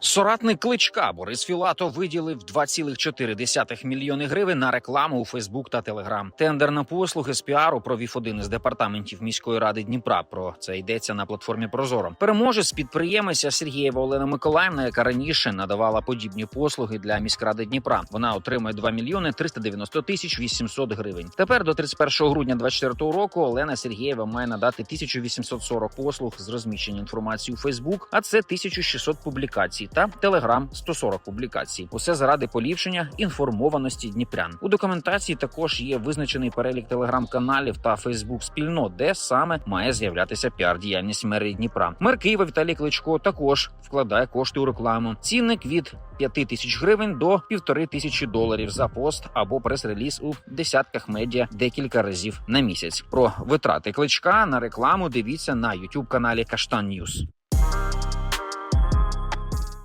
Соратник кличка Борис Філатов виділив 2,4 мільйони гривень на рекламу у Фейсбук та Телеграм. Тендер на послуги з піару провів один із департаментів міської ради Дніпра. Про це йдеться на платформі Прозоро. Переможець підприємиця Сергієва Олена Миколаївна, яка раніше надавала подібні послуги для міськради Дніпра. Вона отримує 2 мільйони 390 тисяч 800 гривень. Тепер до 31 грудня 2024 року Олена Сергієва має надати 1840 послуг з розміщення інформації у Фейсбук, а це 1600 публікацій та Телеграм 140 публікацій. Усе заради поліпшення інформованості дніпрян. У документації також є визначений перелік телеграм-каналів та Фейсбук спільнот, де саме має з'являтися піар-діяльність мерії Дніпра. Мер Києва Віталій Кличко також вкладає кошти у рекламу. Цінник від 5 тисяч гривень до півтори тисячі доларів за пост або прес-реліз у десятках медіа декілька разів на місяць. Про витрати кличка на рекламу дивіться на youtube каналі Каштан Ньюс.